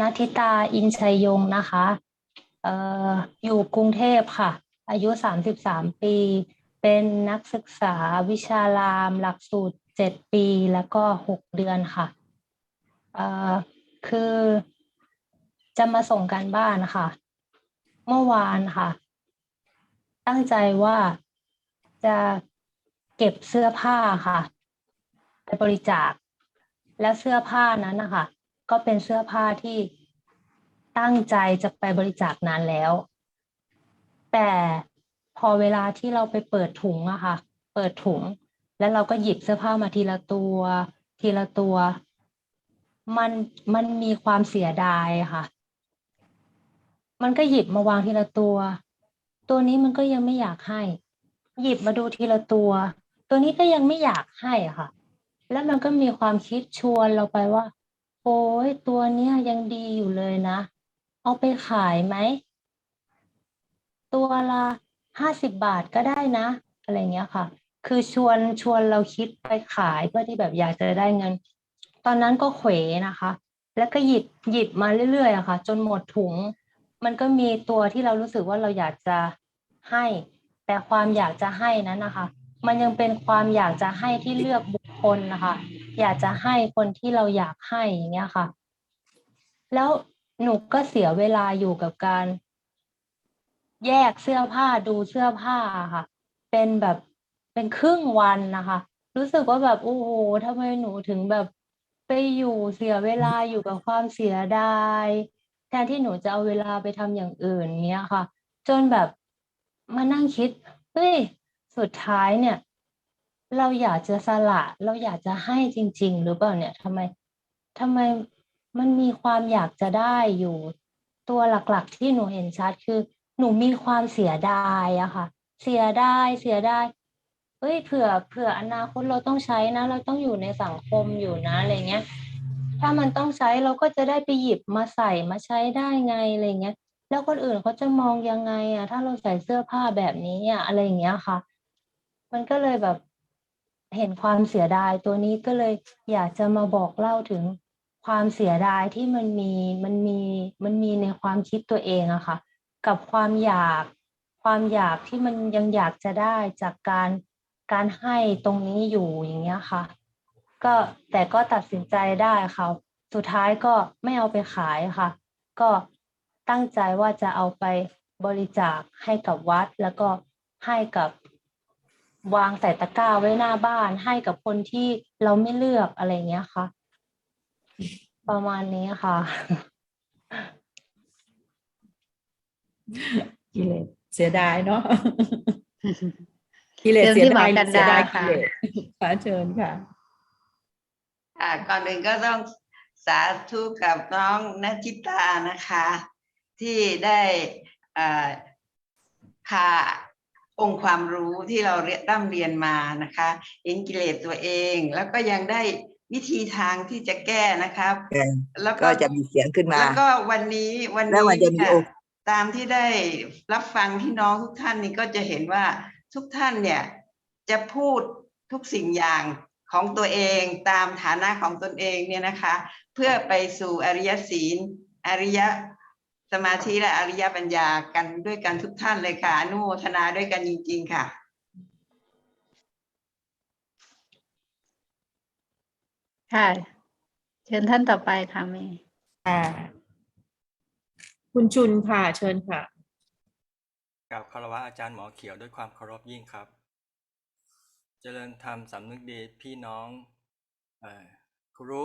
นัทิตาอินชัยยงนะคะเออยู่กรุงเทพค่ะ อายุสามสิบสามปี เป็นนักศึกษาวิชารามหลักสูตรเจ็ดปีแล้วก็หกเดือนค่ะคือจะมาส่งการบ้านค่ะ เมื่อวานค่ะ ตั้งใจว่าจะเก็บเสื้อผ้าค่ะ ไปบริจาค และเสื้อผ้านั้นนะคะ ก็เป็นเสื้อผ้าที่ตั้งใจจะไปบริจาคนานแล้ว แต่พอเวลาที่เราไปเปิดถุงอะค่ะ เปิดถุง แล้วเราก็หยิบเสื้อผ้ามาทีละตัว ทีละตัว มันมันมีความเสียดายค่ะ มันก็หยิบมาวางทีละตัว ตัวนี้มันก็ยังไม่อยากให้ หยิบมาดูทีละตัว ตัวนี้ก็ยังไม่อยากให้ค่ะ แล้วมันก็มีความคิดชวนเราไปว่า โอ้ยตัวเนี้ยยังดีอยู่เลยนะ เอาไปขายไหม ตัวละห้าสิบบาทก็ได้นะ อะไรเงี้ยค่ะ คือชวนชวนเราคิดไปขายเพื่อที่แบบอยากจะได้เงิน ตอนนั้นก็เขวนะคะ แล้วก็หยิบหยิบมาเรื่อยๆอะค่ะ จนหมดถุง มันก็มีตัวที่เรารู้สึกว่าเราอยากจะให้ แต่ความอยากจะให้นั้นนะคะ มันยังเป็นความอยากจะให้ที่เลือกบุคคลนะคะ อยากจะให้คนที่เราอยากให้อย่างเงี้ยค่ะ แล้วหนูก็เสียเวลาอยู่กับการ แยกเสื้อผ้าดูเสื้อผ้าค่ะ เป็นแบบเป็นครึ่งวันนะคะ รู้สึกว่าแบบโอ้โหทำไมหนูถึงแบบไปอยู่เสียเวลาอยู่กับความเสียดายแทนที่หนูจะเอาเวลาไปทำอย่างอื่นเนี้ยค่ะ จนแบบมานั่งคิดเฮ้ยสุดท้ายเนี่ย เราอยากจะสละเราอยากจะให้จริง ๆ หรือเปล่าเนี่ยทำไมทำไมมันมีความอยากจะได้อยู่ตัวหลักๆ ที่หนูเห็นชัดคือ หนูมีความเสียดายอะค่ะ เสียดายเสียดายเอ้ยเผื่อเผื่ออนาคตเราต้องใช้นะ เราต้องอยู่ในสังคมอยู่นะอะไรเงี้ย ถ้ามันต้องใช้เราก็จะได้ไปหยิบมาใส่มาใช้ได้ไงอะไรเงี้ย แล้วคนอื่นเขาจะมองยังไงอะถ้าเราใส่เสื้อผ้าแบบนี้อะอะไรอย่างเงี้ยค่ะ มันก็เลยแบบ เห็นความเสียดายตัวนี้ก็เลยอยากจะมาบอกเล่าถึงความเสียดายที่มันมีมันมีมันมีในความคิดตัวเองอะค่ะ กับความอยากความอยากที่มันยังอยากจะได้จากการการให้ตรงนี้อยู่อย่างเงี้ยค่ะ ก็แต่ก็ตัดสินใจได้ค่ะ สุดท้ายก็ไม่เอาไปขายค่ะ ก็ตั้งใจว่าจะเอาไปบริจาคให้กับวัดแล้วก็ให้กับ วางใส่ตะกร้าไว้หน้าบ้านให้กับคนที่เราไม่เลือกอะไรเงี้ยค่ะ ประมาณนี้ค่ะกิเลสเสียดายเนาะกิเลสเชิญเสียที่หมอดายกันเสียดายดากิค่ะเลสค่ะเชิญค่ะอ่าก่อนอื่นก็ต้องสาธุกับน้องนัชิตานะคะ ที่ได้อ่าพา องค์ความรู้ที่เราเรียนร่ำเรียนมานะคะเห็นกิเลสตัวเอง แล้วก็ยังได้วิธีทางที่จะแก้นะครับเออแล้วก็จะมีเสียงขึ้นมา แล้วก็วันนี้วันแล้วนี้มันจะมีค่ะโอกตามที่ได้รับฟังพี่น้องทุกท่านนี่ก็จะเห็นว่าทุกท่านเนี่ยจะพูดทุกสิ่งอย่างของตัวเองตามฐานะของตนเองเนี่ยนะคะ เพื่อไปสู่อริยศีล อริย สมาธิและอริยปัญญากันด้วยกันทุกท่านเลยค่ะอนุโมทนาด้วยกันจริงๆค่ะ ค่ะ เชิญท่านต่อไปค่ะเมย์ค่ะคุณจุนค่ะ เชิญค่ะกับคารวะอาจารย์หมอเขียวด้วยความเคารพยิ่งครับ เจริญธรรมสำนึกดีพี่น้องเอ่อครุ